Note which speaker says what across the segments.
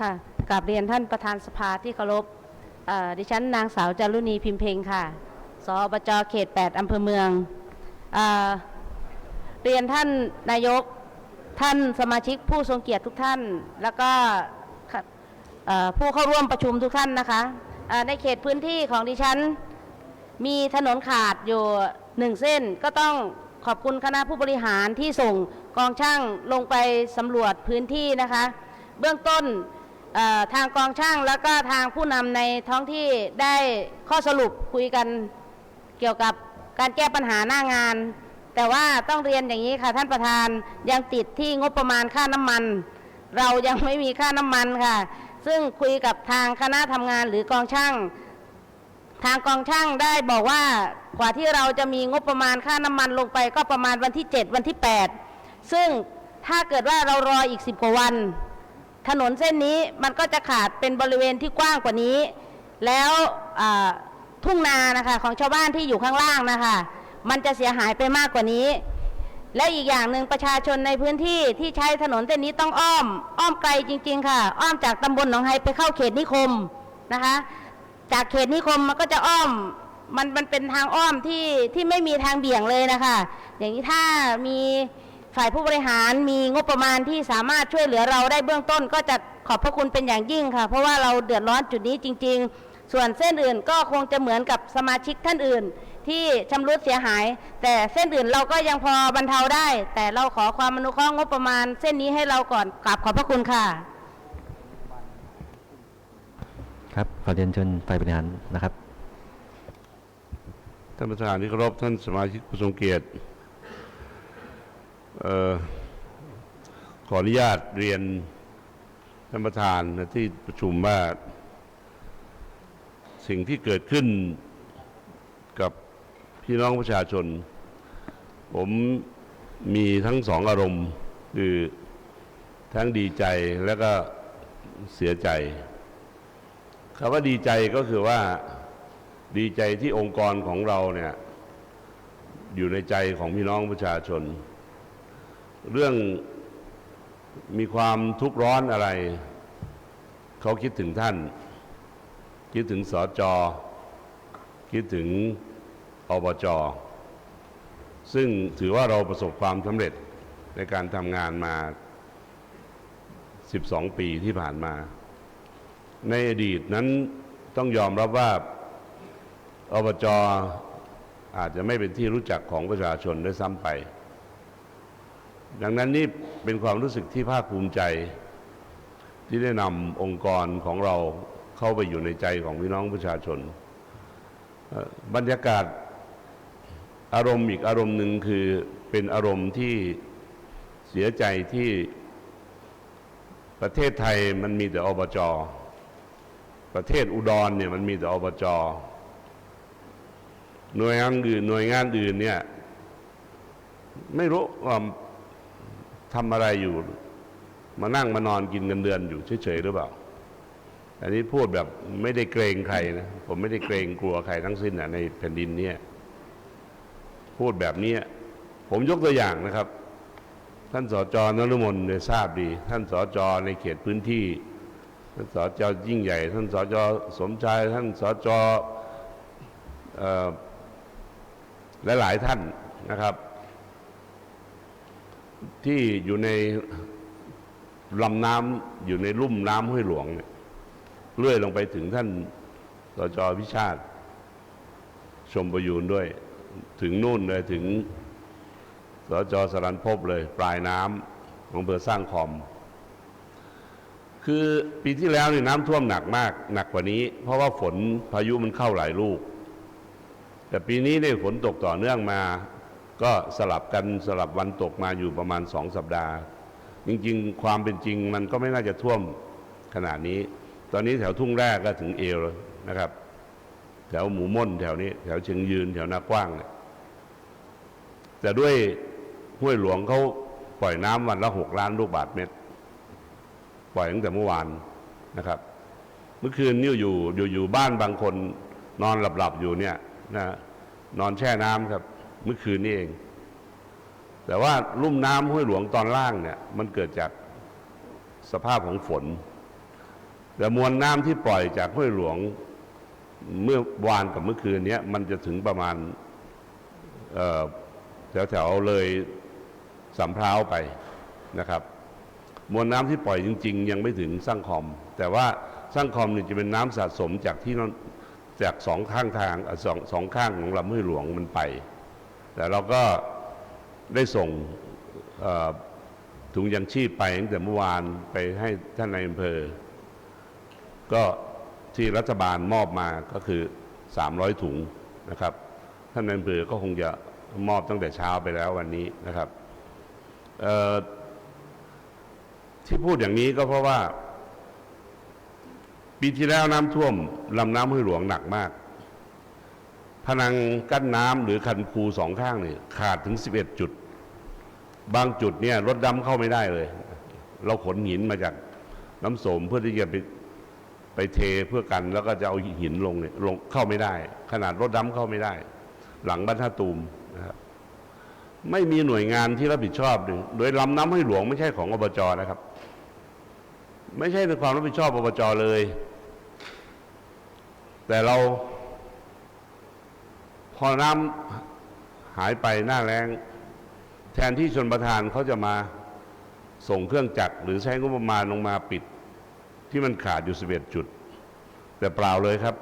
Speaker 1: ค่ะกราบเรียนท่านประธานสภาที่เคารพดิฉันนางสาวจารุณีพิมเพ็งค่ะ สอบจเขต 8 อำเภอเมืองเอเรียนท่านนายก ท่านสมาชิกผู้ทรงเกียรติทุกท่าน แล้วก็ผู้เข้าร่วมประชุมทุกท่านนะคะในเขตพื้นที่ของดิฉัน มีถนนขาดอยู่หนึ่งเส้น ก็ต้องขอบคุณคณะผู้บริหารที่ส่งกองช่างลงไปสำรวจพื้นที่นะคะ เบื้องต้น ทางกองช่างแล้วก็ทางผู้นำในท้องที่ได้ข้อสรุปคุยกันเกี่ยวกับการแก้ปัญหาหน้างาน แต่ว่าต้องเรียนอย่างนี้ค่ะท่านประธานยังติดที่งบประมาณค่าน้ำมัน เรายังไม่มีค่าน้ำมันค่ะ ซึ่งคุยกับทางคณะทำงานหรือกองช่าง ทางกองช่างได้บอกว่ากว่าที่เราจะมีงบประมาณค่าน้ำมันลงไปก็ประมาณวันที่ 7 วันที่ 8 ซึ่งถ้าเกิดว่าเรารออีก 10 กว่าวัน ถนนเส้นนี้มันก็จะขาดเป็นบริเวณที่กว้างกว่านี้ แล้วทุ่งนานะคะของชาวบ้านที่อยู่ข้างล่างนะคะมันจะเสียหายไปมากกว่านี้ และอีกอย่างหนึ่งประชาชนในพื้นที่ที่ใช้ถนนเส้นนี้ต้องอ้อม อ้อมไกลจริง ๆ ค่ะ อ้อมจากตำบลหนองไฮไปเข้าเขตนิคมนะคะ จากเขตนิคมมันก็จะอ้อมมันมันเป็นทางอ้อมที่ที่ไม่มีทางเบี่ยงเลยนะคะ อย่างนี้ถ้ามี ฝ่ายผู้บริหารมีงบประมาณที่สามารถช่วยเหลือเราได้เบื้องต้น ก็จะขอบพระคุณเป็นอย่างยิ่งค่ะ เพราะว่าเราเดือดร้อนจุดนี้จริง ๆ ส่วนเส้นอื่นก็คงจะเหมือนกับสมาชิกท่านอื่น ที่ชำรุดเสียหาย แต่เส้นอื่นเราก็ยังพอบรรเทาได้ แต่เราขอความอนุเคราะห์งบประมาณ เส้นนี้ให้เราก่อนกราบขอบพระคุณค่ะ
Speaker 2: ครับขอเรียนเชิญฝ่ายบริหารนะครับ
Speaker 3: ท่านประธานที่เคารพท่านสมาชิกผู้ทรงเกียรติเอ่อ ขออนุญาตเรียนท่านประธานนะที่ประชุมว่าสิ่งที่เกิดขึ้นกับพี่น้องประชาชน ผมมีทั้งสองอารมณ์ คือทั้งดีใจและก็เสียใจคำว่าดีใจก็คือว่าดีใจที่องค์กรของเราเนี่ยอยู่ในใจของพี่น้องประชาชน เรื่องมีความทุกข์ร้อนอะไร เขาคิดถึงท่าน คิดถึงสอจอ คิดถึงอบจซึ่งถือว่าเราประสบความสำเร็จในการทำงานมา 12 ปีที่ผ่านมา ในอดีตนั้นต้องยอมรับว่าอบจอาจจะไม่เป็นที่รู้จักของประชาชนด้วยซ้ำไป ดังนั้นนี่เป็นความรู้สึกที่ภาคภูมิใจ ที่ได้นำองค์กรของเราเข้าไปอยู่ในใจของพี่น้องประชาชน บรรยากาศอารมณ์อีกอารมณ์หนึ่งคือเป็นอารมณ์ที่เสียใจที่ประเทศไทยมันมีแต่อบจ ประเทศอุดรเนี่ยมันมีแต่อบจ หน่วยงานอื่นหน่วยงานอื่นเนี่ยไม่รู้ว่า ทำอะไรอยู่ มานั่งมานอนกินเงินเดือนอยู่เฉยๆหรือเปล่า อันนี้พูดแบบไม่ได้เกรงใครนะ ผมไม่ได้เกรงกลัวใครทั้งสิ้นนะในแผ่นดินเนี่ยพูดแบบนี้ผมยกตัวอย่างนะครับ ท่านสจนรุมนเนี่ยทราบดี ท่านสจในเขตพื้นที่ ท่านสจยิ่งใหญ่ ท่านสจสมชาย ท่านสจเอ่อและหลายท่านนะครับ ที่อยู่ในลำน้ำอยู่ในลุ่มน้ำห้วยหลวงเนี่ยเลื่อยลงไปถึงท่านสจพิชาติ ชมประยูนด้วย ถึงนู่นเลยถึงสจสรันภพเลย ปลายน้ำของอำเภอสร้างคอม คือปีที่แล้วนี่น้ำท่วมหนักมาก หนักกว่านี้ เพราะว่าฝนพายุมันเข้าหลายลูก แต่ปีนี้เนี่ยฝนตกต่อเนื่องมา ก็สลับกันสลับวันตกมาอยู่ประมาณสองสัปดาห์ จริงๆ ความเป็นจริงมันก็ไม่น่าจะท่วมขนาดนี้ ตอนนี้แถวทุ่งแรกก็ถึงเอวแล้วนะครับ แถวหมูม่นแถวนี้ แถวเชียงยืนแถวนากว้างเนี่ยแต่ด้วยห้วยหลวงเขาปล่อยน้ำวันละหกล้านลูกบาทเมตร ปล่อยตั้งแต่เมื่อวานนะครับ เมื่อคืนนี่อยู่อยู่อยู่บ้านบางคนนอนหลับๆอยู่เนี่ยนะนอนแช่น้ำครับ เมื่อคืนนี้เอง แต่ว่าลุ่มน้ำห้วยหลวงตอนล่างเนี่ยมันเกิดจากสภาพของฝน แต่มวลน้ำที่ปล่อยจากห้วยหลวงเมื่อวานกับเมื่อคืนนี้มันจะถึงประมาณแถวๆเลยสำพร้าวไปนะครับ มวลน้ำที่ปล่อยจริง ๆ ยังไม่ถึงสร้างคอม แต่ว่าสร้างคอมเนี่ยจะเป็นน้ำสะสมจากที่จากสองข้างทางสองสองข้างของลำห้วยหลวงมันไป แต่เราก็ได้ส่งถุงยังชีพไปตั้งแต่เมื่อวานไปให้ท่านนายอำเภอ ก็ที่รัฐบาลมอบมาก็คือ 300 ถุงนะครับ ท่านนายอำเภอก็คงจะมอบตั้งแต่เช้าไปแล้ววันนี้นะครับที่พูดอย่างนี้ก็เพราะว่า ปีที่แล้วน้ำท่วมลำน้ำห้วยหลวงหนักมาก พนังกั้นน้ำหรือคันคูสองข้างเนี่ยขาดถึง 11 จุด บางจุดเนี่ยรถดำเข้าไม่ได้เลย เราขนหินมาจากน้ำโสมเพื่อที่จะไปไปเทเพื่อกันแล้วก็จะเอาหินลงเนี่ยลงเข้าไม่ได้ ขนาดรถดำเข้าไม่ได้ หลังบ้านท่าตูมนะครับไม่มีหน่วยงานที่รับผิดชอบเลยโดยลำน้ำห้หลวงไม่ใช่ของอบจนะครับ ไม่ใช่ในความรับผิดชอบอบจเลย แต่เรา พอน้ำหายไปหน้าแรงแทนที่ชนประทานเขาจะมาส่งเครื่องจักรหรือใช้งบประมาณลงมาปิด ที่มันขาดอยู่ 11 จุด แต่เปล่าเลยครับ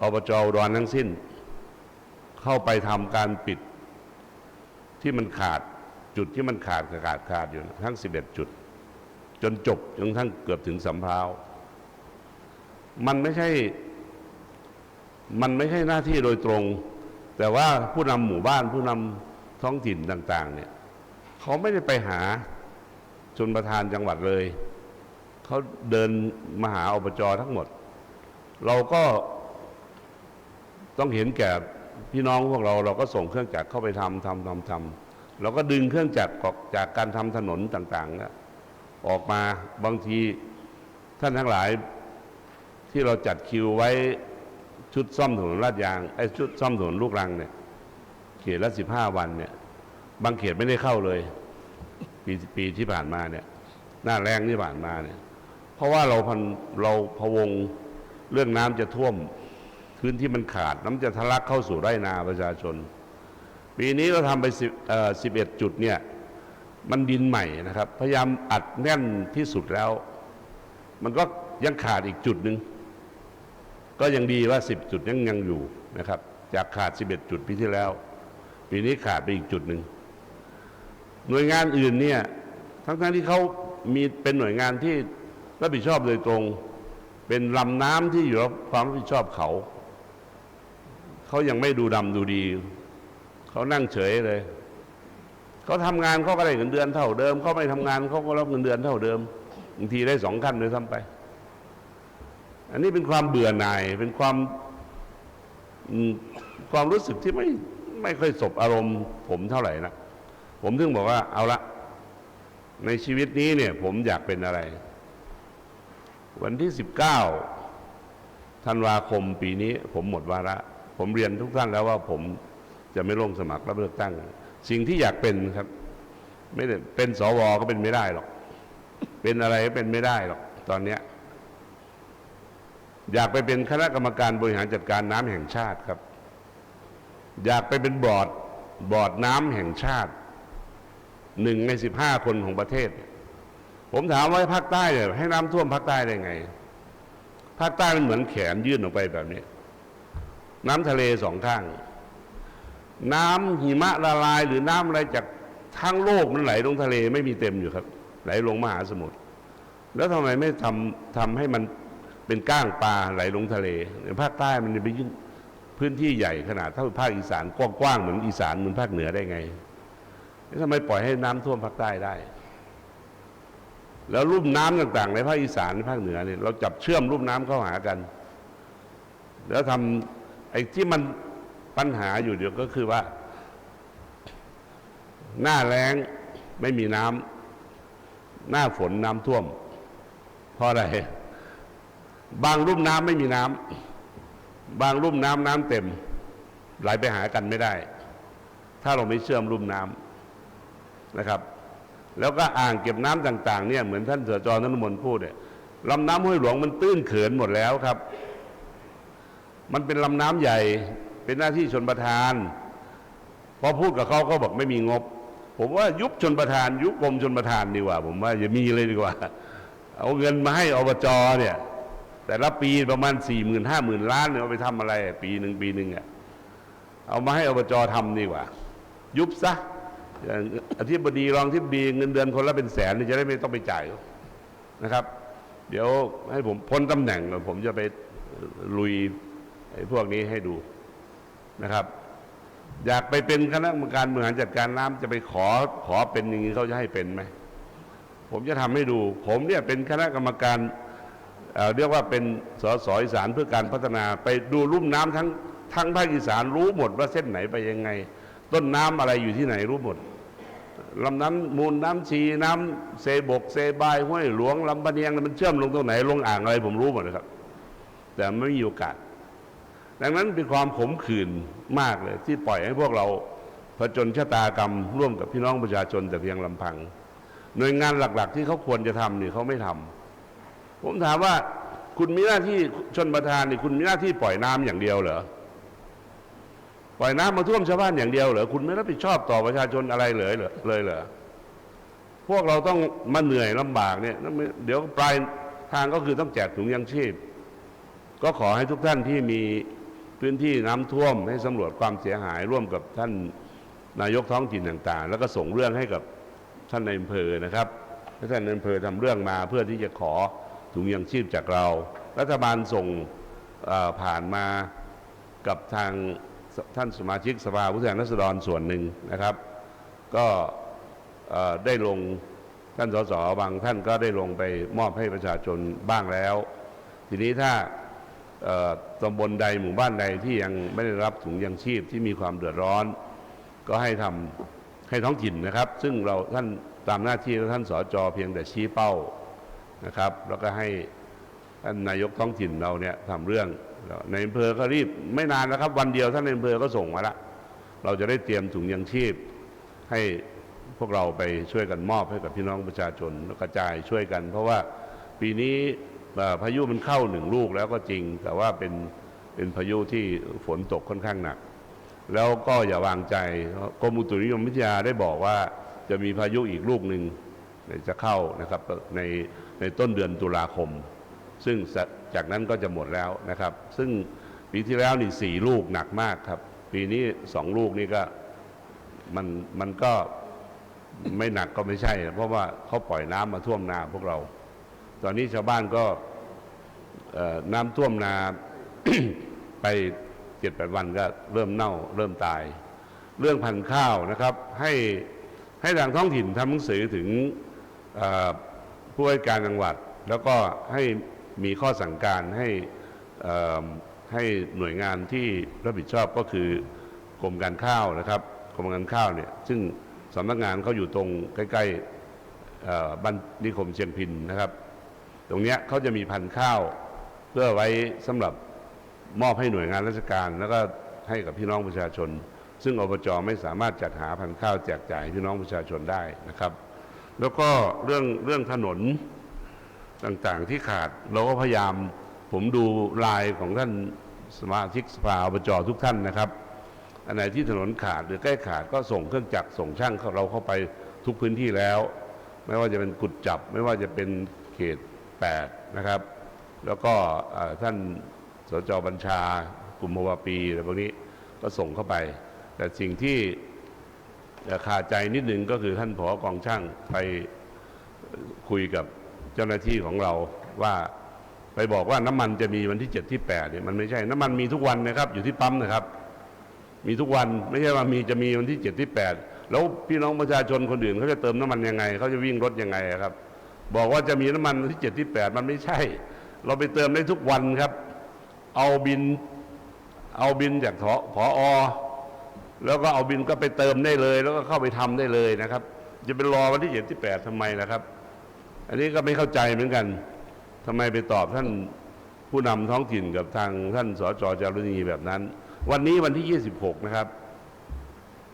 Speaker 3: อบจอุดรทั้งสิ้น เข้าไปทำการปิดที่มันขาดจุดที่มันขาดขาดขาดอยู่ทั้ง 11 จุด จนจบจนทั้งเกือบถึงสำเพามันไม่ใช่ มันไม่ใช่หน้าที่โดยตรง แต่ว่าผู้นำหมู่บ้านผู้นำท้องถิ่นต่าง ๆ เนี่ยเขาไม่ได้ไปหาชนประธานจังหวัดเลย เขาเดินมาหาอบจทั้งหมด เราก็ต้องเห็นแก่พี่น้องพวกเราเราก็ส่งเครื่องจักรเข้าไปทำทำทำทำเราก็ดึงเครื่องจักรจากการทำถนนต่างๆนะออกมาบางทีท่านทั้งหลายที่เราจัดคิวไว้ ชุดซ่อมถนนลาดยางไอ้ชุดซ่อมถนนลูกรังเนี่ยเขตละสิบห้าวันเนี่ยบางเขตไม่ได้เข้าเลย ปีปีที่ผ่านมาเนี่ย หน้าแรงที่ผ่านมาเนี่ย เพราะว่าเราพันเราพะวงเรื่องน้ำจะท่วมพื้นที่มันขาดน้ำจะทะลักเข้าสู่ไร่นาประชาชน ปีนี้เราทำไปสิบเอ่อสิบเอ็ดจุดเนี่ยมันดินใหม่นะครับ พยายามอัดแน่นที่สุดแล้ว มันก็ยังขาดอีกจุดหนึ่ง ก็ยังดีว่า 10 จุดยังยังอยู่นะครับ จากขาด 11 จุดปีที่แล้ว ปีนี้ขาดไปอีกจุดหนึ่งหน่วยงานอื่นเนี่ยทั้งๆที่เขามีเป็นหน่วยงานที่รับผิดชอบโดยตรง เป็นลำน้ำที่อยู่ความรับผิดชอบเขา เขายังไม่ดูดำดูดี เขานั่งเฉยเลยเขาทำงานเขาก็ได้เงินเดือนเท่าเดิมเขาไม่ทำงานเขาก็รับเงินเดือนเท่าเดิมบางทีได้สองขั้นเลยซ้ำไป อันนี้เป็นความเบื่อหน่าย เป็นความความรู้สึกที่ไม่ไม่ค่อยสบอารมณ์ ผมเท่าไหร่นะผมถึงบอกว่าเอาละในชีวิตนี้เนี่ย ผมอยากเป็นอะไร วันที่สิบเก้าธันวาคมปีนี้ ผมหมดวาระ ผมเรียนทุกท่านแล้วว่าผมจะไม่ลงสมัครรับเลือกตั้ง สิ่งที่อยากเป็นครับ ไม่ได้เป็นสวก็เป็นไม่ได้หรอก เป็นอะไรก็เป็นไม่ได้หรอก ตอนเนี้ย อยากไปเป็นคณะกรรมการบริหารจัดการน้ำแห่งชาติครับ อยากไปเป็นบอร์ดบอร์ดน้ำแห่งชาติหนึ่งในสิบห้าคนของประเทศ ผมถามว่าภาคใต้เนี่ยให้น้ำท่วมภาคใต้ได้ไง ภาคใต้มันเหมือนแขนยื่นออกไปแบบนี้ น้ำทะเลสองข้าง น้ำหิมะละลายหรือน้ำอะไรจากทั้งโลกมันไหลลงทะเลไม่มีเต็มอยู่ครับ ไหลลงมหาสมุทรแล้วทำไมไม่ทำทำให้มัน เป็นก้างปลาไหลลงทะเลในภาคใต้มันจะไปยิ่งพื้นที่ใหญ่ขนาดเท่าภาคอีสานกว้างๆเหมือนอีสานเหมือนภาคเหนือได้ไงแล้วทำไมปล่อยให้น้ำท่วมภาคใต้ได้ แล้วลุ่มน้ำต่างๆ ในภาคอีสานในภาคเหนือเนี่ยเราจับเชื่อมลุ่มน้ำเข้าหากัน แล้วทำไอ้ที่มันปัญหาอยู่เดียวก็คือว่า หน้าแล้งไม่มีน้ำหน้าฝนน้ำท่วมเพราะอะไร บางรุ่มน้ำไม่มีน้ำบางรุ่มน้ำน้ำเต็ม ไหลไปหากันไม่ได้ ถ้าเราไม่เชื่อมรุ่มน้ำนะครับ แล้วก็อ่างเก็บน้ำต่าง ๆ เนี่ยเหมือนท่านเสือจอท่านนมนพูดเนี่ยลำน้ำห้วยหลวงมันตื้นเขินหมดแล้วครับ มันเป็นลำน้ำใหญ่เป็นหน้าที่ชนประทาน พอพูดกับเขาเขาบอกไม่มีงบ ผมว่ายุบชนประทาน ยุบกรมชนประทานดีกว่า ผมว่าอย่ามีเลยดีกว่า เอาเงินมาให้อบจเนี่ย แต่ละปีประมาณสี่หมื่นห้าหมื่นล้านเนี่ยเอาไปทำอะไร ปีหนึ่งปีหนึ่งอะเอามาให้อบจทำดีกว่า ยุบซะอย่างอธิบดีรองที่ดีเงินเดือนคนละเป็นแสนนี่จะได้ไม่ต้องไปจ่ายนะครับ เดี๋ยวให้ผมพ้นตำแหน่งผมจะไปลุยไอ้พวกนี้ให้ดูนะครับ อยากไปเป็นคณะกรรมการบริหารจัดการน้ำจะไปขอขอเป็นอย่างนี้เขาจะให้เป็นไหมผมจะทำให้ดู ผมเนี่ยเป็นคณะกรรมการ เเรียกว่าเป็นสสอีสานเพื่อการพัฒนาไปดูลุ่มน้ำทั้งทั้งภาคอีสานรู้หมดว่าเส้นไหนไปยังไง ต้นน้ำอะไรอยู่ที่ไหนรู้หมดลำน้ำมูลน้ำชีน้ำเซบกเซบายห้วยหลวงลำปะเนียงมันเชื่อมลงตรงไหนลงอ่างอะไรผมรู้หมดนะครับ แต่ไม่มีโอกาส ดังนั้นเป็นความขมขื่นมากเลย ที่ปล่อยให้พวกเราผจญชะตากรรมร่วมกับพี่น้องประชาชนแต่เพียงลำพัง หน่วยงานหลัก ๆ ที่เขาควรจะทำนี่เขาไม่ทำ ผมถามว่าคุณมีหน้าที่ชนประทานนี่คุณมีหน้าที่ปล่อยน้ำอย่างเดียวเหรอปล่อยน้ำมาท่วมชาวบ้านอย่างเดียวเหรอคุณไม่รับผิดชอบต่อประชาชนอะไรเลยเหรอเลยเหรอพวกเราต้องมาเหนื่อยลำบากเนี่ยเดี๋ยวปลายทางก็คือต้องแจกถุงยังชีพ ก็ขอให้ทุกท่านที่มีพื้นที่น้ำท่วมให้สำรวจความเสียหายร่วมกับท่านนายกท้องถิ่นต่างๆ แล้วก็ส่งเรื่องให้กับท่านในอำเภอนะครับให้ท่านในอำเภอทำเรื่องมาเพื่อที่จะขอ ถุงยังชีพจากเรา รัฐบาลส่งผ่านมากับทางท่านสมาชิกสภาผู้แทนราษฎรส่วนหนึ่งนะครับ ก็ได้ลงท่านสสบางท่านก็ได้ลงไปมอบให้ประชาชนบ้างแล้ว ทีนี้ถ้าตำบลใดหมู่บ้านใดที่ยังไม่ได้รับถุงยังชีพที่มีความเดือดร้อน ก็ให้ทำให้ท้องถิ่นนะครับ ซึ่งเราท่านตามหน้าที่แล้วท่านสจเพียงแต่ชี้เป้า นะครับ แล้วก็ให้ท่านนายกท้องถิ่นเราเนี่ยทำเรื่องในอำเภอก็รีบไม่นานนะครับ วันเดียวท่านในอำเภอก็ส่งมาละเราจะได้เตรียมถุงยังชีพ ให้พวกเราไปช่วยกันมอบให้กับพี่น้องประชาชนแล้วกระจายช่วยกัน เพราะว่าปีนี้พายุมันเข้าหนึ่งลูกแล้วก็จริง แต่ว่าเป็นเป็นพายุที่ฝนตกค่อนข้างหนัก แล้วก็อย่าวางใจกรมอุตุนิยมวิทยาได้บอกว่าจะมีพายุอีกลูกหนึ่งจะเข้านะครับใน ในต้นเดือนตุลาคม ซึ่งจากนั้นก็จะหมดแล้วนะครับ ซึ่งปีที่แล้วนี่สี่ลูกหนักมากครับ ปีนี้สองลูกนี่ก็มันมันก็ไม่หนักก็ไม่ใช่ เพราะว่าเขาปล่อยน้ำมาท่วมนาพวกเรา ตอนนี้ชาวบ้านก็น้ำท่วมนาไปเจ็ดแปดวันก็เริ่มเน่าเริ่มตาย เรื่องพันธุ์ข้าวนะครับ ให้ให้ทางท้องถิ่นทำหนังสือถึงอ่อ ผู้ว่าการจังหวัด แล้วก็ให้มีข้อสั่งการให้ให้หน่วยงานที่รับผิดชอบก็คือกรมการข้าวนะครับกรมการข้าวเนี่ยซึ่งสำนักงานเขาอยู่ตรงใกล้ๆบ้านนิคมเชียงพินนะครับ ตรงเนี้ยเขาจะมีพันธุ์ข้าวเพื่อไว้สำหรับมอบให้หน่วยงานราชการ แล้วก็ให้กับพี่น้องประชาชน ซึ่งอบจไม่สามารถจัดหาพันธุ์ข้าวแจกจ่ายพี่น้องประชาชนได้นะครับ แล้วก็เรื่องเรื่องถนนต่างๆที่ขาด เราก็พยายามผมดูลายของท่านสมาชิกสภาอบจทุกท่านนะครับอันไหนที่ถนนขาดหรือใกล้ขาดก็ส่งเครื่องจักรส่งช่างเข้าเราเข้าไปทุกพื้นที่แล้ว ไม่ว่าจะเป็นกุดจับ ไม่ว่าจะเป็นเขต 8 นะครับ แล้วก็ท่านสจบัญชากลุ่มภวปีอะไรพวกนี้ก็ส่งเข้าไป แต่สิ่งที่ ขาดใจนิดหนึ่งก็คือท่านผอกองช่างไปคุยกับเจ้าหน้าที่ของเราว่าไปบอกว่าน้ำมันจะมีวันที่7ที่8เนี่ยมันไม่ใช่น้ำมันมีทุกวันนะครับ อยู่ที่ปั๊มนะครับ มีทุกวันไม่ใช่ว่ามีจะมีวันที่7ที่8แล้วพี่น้องประชาชนคนอื่นเขาจะเติมน้ำมันยังไงเขาจะวิ่งรถยังไงครับ บอกว่าจะมีน้ำมันวันที่7ที่8มันไม่ใช่ เราไปเติมได้ทุกวันครับ เอาบินเอาบินจากทผออ แล้วก็เอาบินก็ไปเติมได้เลย แล้วก็เข้าไปทำได้เลยนะครับ จะไปรอวันที่7ที่8ทำไมล่ะครับ อันนี้ก็ไม่เข้าใจเหมือนกันทำไมไปตอบท่านผู้นำท้องถิ่นกับทางท่านสจจารุณีแบบนั้น วันนี้วันที่26นะครับ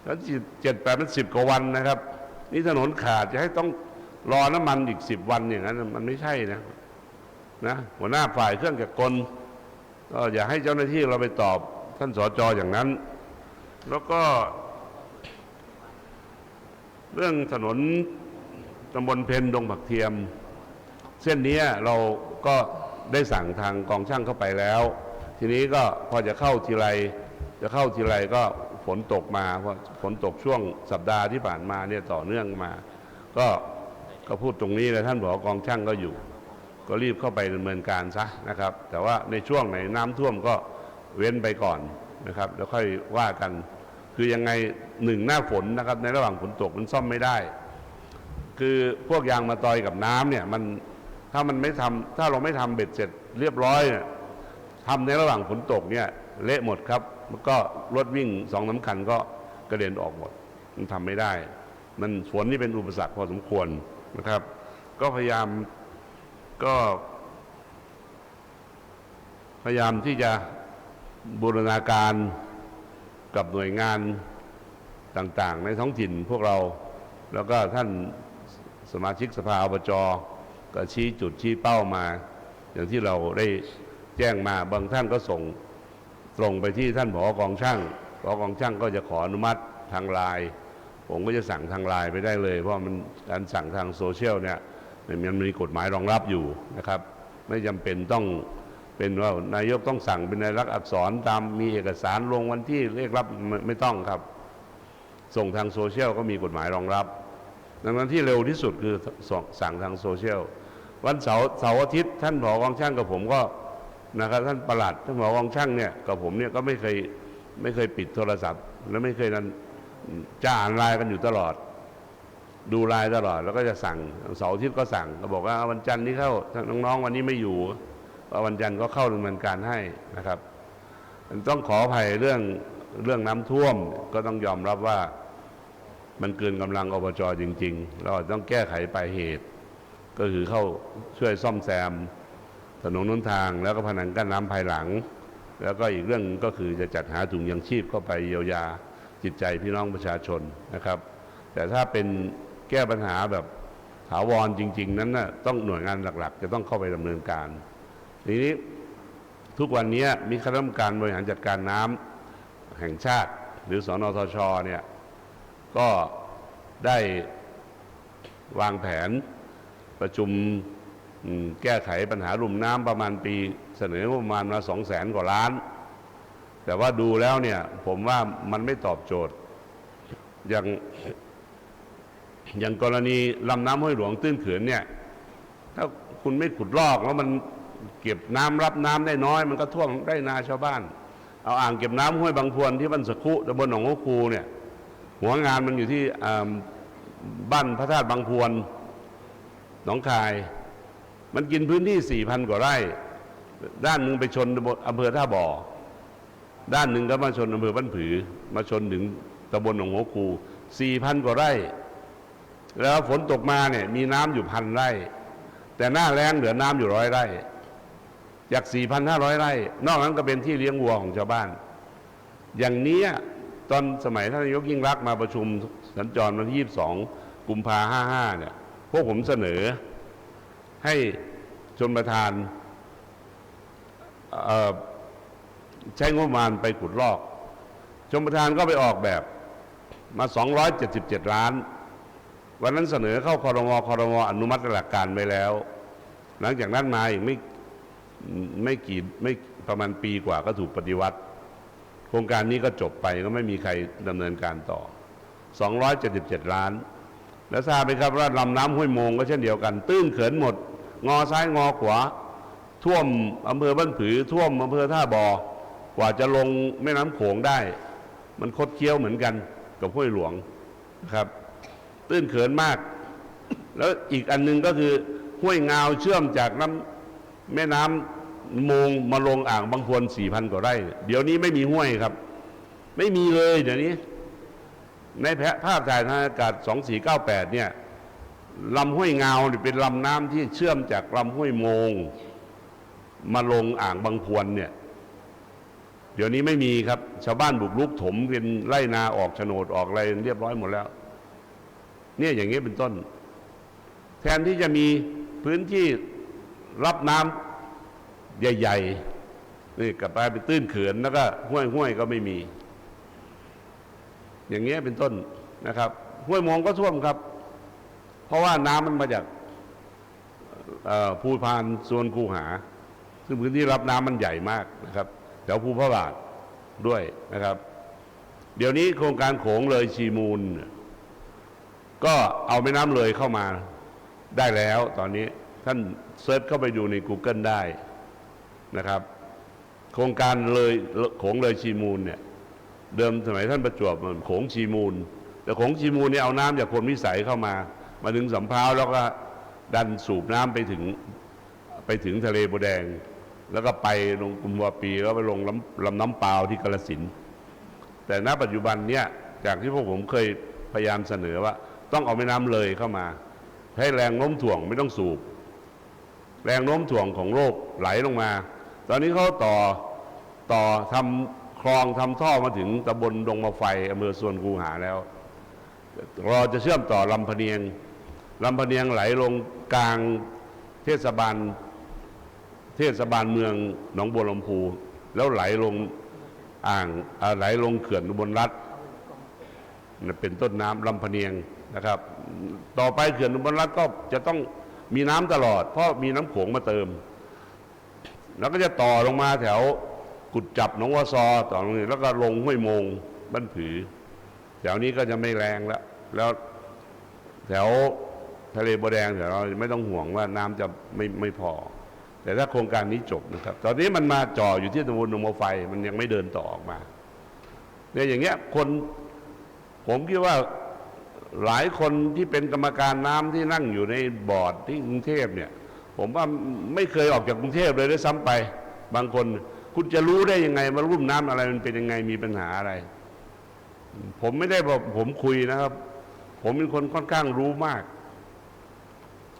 Speaker 3: แล้วเจ็ดแปดมันสิบกว่าวันนะครับ นี่ถนนขาดจะให้ต้องรอน้ำมันอีกสิบวันอย่างนั้นมันไม่ใช่นะนะหัวหน้าฝ่ายเครื่องจักรกลก็อย่าให้เจ้าหน้าที่เราไปตอบท่านสจอย่างนั้น แล้วก็ เรื่องถนนตำบลเพนดงผักเทียม เส้นนี้เราก็ได้สั่งทางกองช่างเข้าไปแล้ว ทีนี้ก็พอจะเข้าทีไร จะเข้าทีไรก็ฝนตกมาเพราะฝนตกช่วงสัปดาห์ที่ผ่านมาเนี่ยต่อเนื่องมา ก็ก็พูดตรงนี้เลยท่านบอกกองช่างก็อยู่ ก็รีบเข้าไปดำเนินการซะนะครับ แต่ว่าในช่วงไหนน้ำท่วมก็เว้นไปก่อนนะครับ แล้วค่อยว่ากัน คือยังไงหนึ่งหน้าฝนนะครับ ในระหว่างฝนตกมันซ่อมไม่ได้ คือพวกยางมาตอยกับน้ำเนี่ยมันถ้ามันไม่ทำถ้าเราไม่ทำเบ็ดเสร็จเรียบร้อยเนี่ยทำในระหว่างฝนตกเนี่ยเละหมดครับแล้วก็รถวิ่งสองสามคันก็กระเด็นออกหมด มันทำไม่ได้ มันฝนนี่เป็นอุปสรรคพอสมควรนะครับ ก็พยายามก็ พยายามที่จะบูรณาการ กับหน่วยงานต่างๆ ในท้องถิ่นพวกเรา แล้วก็ท่านสมาชิกสภาอบจก็ชี้จุดชี้เป้ามา อย่างที่เราได้แจ้งมาบางท่านก็ส่งตรงไปที่ท่านผอกองช่างผอกองช่างก็จะขออนุมัติทางไลน์ผมก็จะสั่งทางไลน์ไปได้เลย เพราะมันการสั่งทางโซเชียลเนี่ยมันมีกฎหมายรองรับอยู่นะครับ ไม่จำเป็นต้อง เป็นว่านายกต้องสั่งเป็นในายลักษณ์อักษรตามมีเอกสารลงวันที่เรียกรับไม่ไม่ต้องครับ ส่งทางโซเชียลก็มีกฎหมายรองรับ ดังนั้นที่เร็วที่สุดคือส,สั่งทางโซเชียลวันเสาร์เสาร์อาทิตย์ท่านผอกองช่างกับผมก็นะครับท่านประหลัดท่านผอกองช่างเนี่ยกับผมเนี่ยก็ไม่เคยไม่เคยปิดโทรศัพท์ และไม่เคยนั้นจะอ่านไลน์กันอยู่ตลอด ดูไลน์ตลอดแล้วก็จะสั่งเสาร์อาทิตย์ก็สั่งก็บอกว่าวันจันทร์นี้เข้าน้องๆวันนี้ไม่อยู่ วันจันทร์ก็เข้าดำเนินการให้นะครับ ต้องขออภัยเรื่องเรื่องน้ำท่วมก็ต้องยอมรับว่ามันเกินกำลังอบจจริง ๆ เราต้องแก้ไขปลายเหตุ ก็คือเข้าช่วยซ่อมแซม ถนนหนทางแล้วก็ผนังกั้นน้ำภายหลัง แล้วก็อีกเรื่องก็คือจะจัดหาถุงยังชีพเข้าไปเยียวยาจิตใจพี่น้องประชาชนนะครับ แต่ถ้าเป็นแก้ปัญหาแบบถาวรจริง ๆ นั้นน่ะต้องหน่วยงานหลัก ๆ จะต้องเข้าไปดำเนินการ ทีนี้ทุกวันนี้มีคณะกรรมการบริหารจัดการน้ำแห่งชาติ หรือสอนอทชเนี่ยก็ได้วางแผนประชุมแก้ไขปัญหาลุ่มน้ำประมาณปีเสนองบประมาณมาสองแสนกว่าล้าน แต่ว่าดูแล้วเนี่ยผมว่ามันไม่ตอบโจทย์ อย่างอย่างกรณีลำน้ำห้วยหลวงตื้นเขื่อนเนี่ย ถ้าคุณไม่ขุดลอกแล้วมัน เก็บน้ำรับน้ำได้น้อย มันก็ท่วมได้นาชาวบ้าน เอาอ่างเก็บน้ำห้วยบางพวนที่บ้านสะคุตำบลหนองโคคูเนี่ยหัวงานมันอยู่ที่บ้านพระธาตุบางพวนหนองคาย มันกินพื้นที่สี่พันกว่าไร่ ด้านหนึ่งไปชนอำเภอท่าบ่อ ด้านหนึ่งก็มาชนอำเภอบ้านผือ มาชนถึงตำบลหนองหัวคูสี่พันกว่าไร่ แล้วฝนตกมาเนี่ยมีน้ำอยู่พันไร่ แต่หน้าแล้งเหลือน้ำอยู่ร้อยไร่ จาก 4,500 ไร่ นอกนั้นก็เป็นที่เลี้ยงวัวของชาวบ้าน อย่างนี้ตอนสมัยท่านนายกยิ่งรักมาประชุมสัญจรวันที่ 22 กุมภาห้าห้าเนี่ย พวกผมเสนอให้ชนประธานใช้งบประมาณไปขุดลอกชมประธานก็ไปออกแบบมา 277 ล้าน วันนั้นเสนอเข้าคอรมอคอรมออนุมัติหลักการไปแล้ว หลังจากนั้นมาอีกไม่ ไม่กี่ไม่ประมาณปีกว่าก็ถูกปฏิวัติ โครงการนี้ก็จบไปก็ไม่มีใครดำเนินการต่อ 277 ล้าน แล้วทราบไหมครับว่าลำน้ำห้วยโมงก็เช่นเดียวกัน ตื้นเขินหมด งอซ้ายงอขวา ท่วมอำเภอบ้านผือ ท่วมอำเภอท่าบอกว่าจะลงแม่น้ำโขงได้ มันคดเคี้ยวเหมือนกันกับห้วยหลวงนะครับ ตื้นเขินมาก แล้วอีกอันหนึงก็คือห้วยงาวเชื่อมจากน้ำ แม่น้ำมงมาลงอ่างบางพวนสี่พันกว่าไร่ เดี๋ยวนี้ไม่มีห้วยครับ ไม่มีเลยเดี๋ยวนี้ ในแผภาพถ่ายทางอากาศ 2498 เนี่ยลำห้วยเงาเนี่ยเป็นลำน้ำที่เชื่อมจากลำห้วยมง มาลงอ่างบางพวนเนี่ย เดี๋ยวนี้ไม่มีครับ ชาวบ้านบุกรุกถมเป็นไร่นาออกโฉนดออกอะไรเรียบร้อยหมดแล้ว เนี่ยอย่างนี้เป็นต้น แทนที่จะมีพื้นที่ รับน้ใหญ่ ๆ นี่กลับไปเป็นตื้นเขื่อนแล้วก็ห้วยห้วยก็ไม่มี อย่างเงี้ยเป็นต้นนะครับ ห้วยมงก็ท่วมครับ เพราะว่าน้ำมันมาจากภูพานส่วนคูหา ซึ่งพื้นที่รับน้ำมันใหญ่มากนะครับแถวภูพระบาทด้วยนะครับ เดี๋ยวนี้โครงการโขงเลยชีมูล ก็เอาแม่น้ำเลยเข้ามาได้แล้วตอนนี้ ท่านเซิร์ชเข้าไปดูใน Google ได้นะครับ โครงการเลยโขงเลยชีมูลเนี่ยเดิมสมัยท่านประจวบมันโขงชีมูล แต่โขงชีมูลเนี่ยเอาน้ำจากคนวิสัยเข้ามา มาถึงสำเภาแล้วก็ดันสูบน้ำไปถึงไปถึงทะเลบัวแดง แล้วก็ไปลงกุมภาวปีแล้วไปลงลำลำน้ำเปล่าวที่กาลสินแต่ณปัจจุบันเนี่ยจากที่พวกผมเคยพยายามเสนอว่า ต้องเอาแม่น้ำเลยเข้ามา ให้แรงโน้มถ่วงไม่ต้องสูบ แรงโน้มถ่วงของโลกไหลลงมา ตอนนี้เขาต่อต่อทำคลองทำท่อมาถึงตำบลดงมาไฟอำเภอส่วนคูหาแล้วรอจะเชื่อมต่อลำพเนียงลำพเนียงไหลลงกลางเทศบาล เทศบาลเมืองหนองบัวลำพู แล้วไหลลงอ่างไหลลงเขื่อนอุบลรัฐเป็นต้นน้ำลำพเนียงนะครับ ต่อไปเขื่อนอุบลรัฐก็จะต้อง มีน้ำตลอด เพราะมีน้ำโขงมาเติม แล้วก็จะต่อลงมาแถวกุดจับหนองวัวซอต่อลงนี้แล้วก็ลงห้วยมงบ้านผือ แถวนี้ก็จะไม่แรงแล้ว แล้วแถวทะเลบัวแดงแถวเราไม่ต้องห่วงว่าน้ำจะไม่ไม่พอ แต่ถ้าโครงการนี้จบนะครับ ตอนนี้มันมาจ่ออยู่ที่ตำบลหนองบัวไฟมันยังไม่เดินต่อออกมาเนี่ยอย่างเงี้ยคนผมคิดว่า หลายคนที่เป็นกรรมการน้ำที่นั่งอยู่ในบอร์ดที่กรุงเทพเนี่ย ผมว่าไม่เคยออกจากกรุงเทพเลยด้วยซ้ำไป บางคนคุณจะรู้ได้ยังไงว่ารุ่มน้ำอะไรมันเป็นยังไงมีปัญหาอะไร ผมไม่ได้บอกผมคุยนะครับ ผมเป็นคนค่อนข้างรู้มาก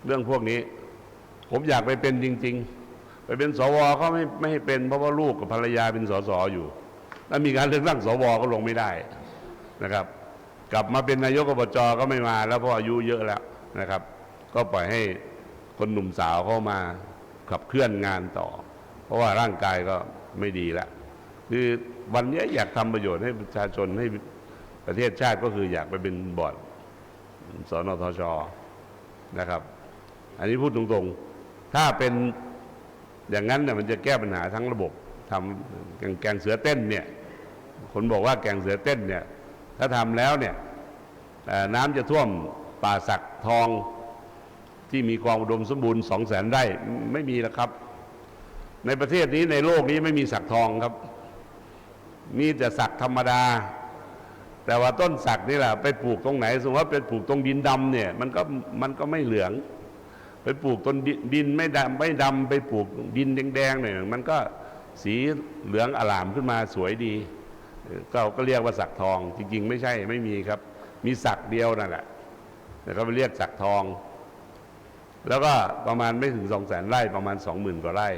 Speaker 3: เรื่องพวกนี้ ผมอยากไปเป็นจริง ๆ ไปเป็นสวเขาไม่ไม่ให้เป็นเพราะว่าลูกกับภรรยาเป็นสสอยู่ถ้ามีการเลือกตั้งสวก็ลงไม่ได้นะครับ กลับมาเป็นนายกอบจก็ไม่มาแล้วเพราะอายุเยอะแล้วนะครับ ก็ปล่อยให้คนหนุ่มสาวเข้ามาขับเคลื่อนงานต่อ เพราะว่าร่างกายก็ไม่ดีแล้วคือวันนี้อยากทำประโยชน์ให้ประชาชนให้ประเทศชาติก็คืออยากไปเป็นบอร์ดสนทชนะครับ อันนี้พูดตรงๆ ถ้าเป็นอย่างนั้นเนี่ยมันจะแก้ปัญหาทั้งระบบทำแกงเสือเต้นเนี่ย คนบอกว่าแกงเสือเต้นเนี่ย ถ้าทำแล้วเนี่ยน้ำจะท่วมป่าสักทองที่มีความอุดมสมบูรณ์สองแสนไร่ไม่มีแล้วครับ ในประเทศนี้ในโลกนี้ไม่มีสักทองครับ มีแต่สักธรรมดา แต่ว่าต้นสักนี่แหละไปปลูกตรงไหน สมมติว่าไปปลูกตรงดินดำเนี่ยมันก็มันก็ไม่เหลือง ไปปลูกต้นดินไม่ดำไม่ดำไปปลูกดินแดงๆเนี่ยมันก็สีเหลืองอลามขึ้นมาสวยดี ก็ก็เรียกว่าสักทอง จริง ๆ ไม่ใช่ไม่มีครับ มีสักเดียวนั่นแหละแต่เขาไปเรียกสักทอง แล้วก็ประมาณไม่ถึงสองแสนไร่ประมาณสองหมื่นกว่าไร่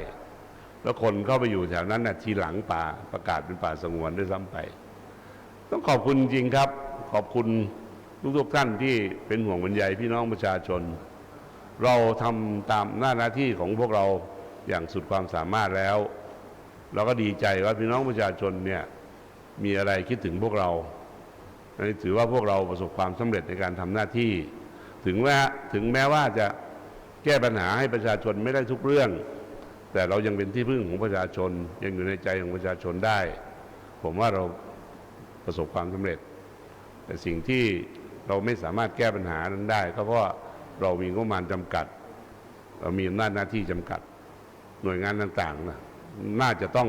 Speaker 3: แล้วคนเข้าไปอยู่แถวนั้นนะทีหลังป่าประกาศเป็นป่าสงวนด้วยซ้ำไป ต้องขอบคุณจริงครับ ขอบคุณทุกๆท่านที่เป็นห่วงบรรยายพี่น้องประชาชน เราทำตามหน้าหน้าที่ของพวกเราอย่างสุดความสามารถแล้ว เราก็ดีใจว่าพี่น้องประชาชนเนี่ย มีอะไรคิดถึงพวกเราอันนี้ถือว่าพวกเราประสบความสำเร็จในการทำหน้าที่ ถึงแม้ถึงแม้ว่าจะแก้ปัญหาให้ประชาชนไม่ได้ทุกเรื่อง แต่เรายังเป็นที่พึ่งของประชาชน ยังอยู่ในใจของประชาชนได้ ผมว่าเราประสบความสำเร็จ แต่สิ่งที่เราไม่สามารถแก้ปัญหานั้นได้ก็เพราะเรามีงบประมาณจำกัด เรามีอำนาจหน้าที่จำกัด หน่วยงานต่างๆนะน่าจะต้อง